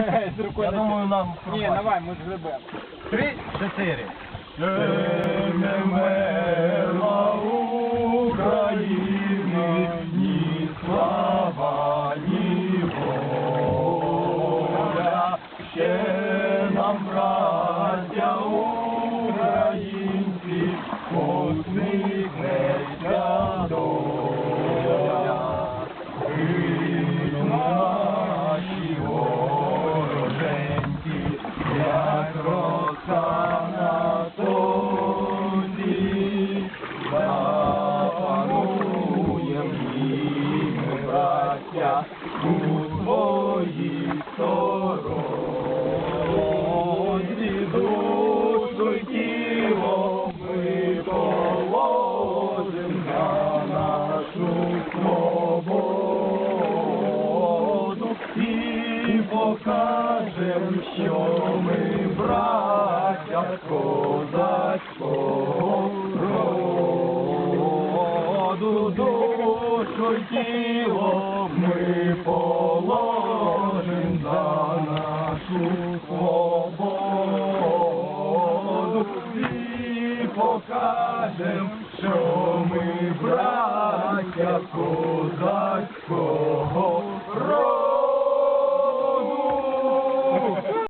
З рукою Я на думаю, нам Ні, давай, ми згребемо. Три, чотири. Мела України, ні слава, ні воля, ще нам, браття браття, у своїй сторонці, душу й тіло ми положим за нашу свободу і покажем, що ми браття козацького роду, душу й тіло свободу і покажем, що ми браття козацького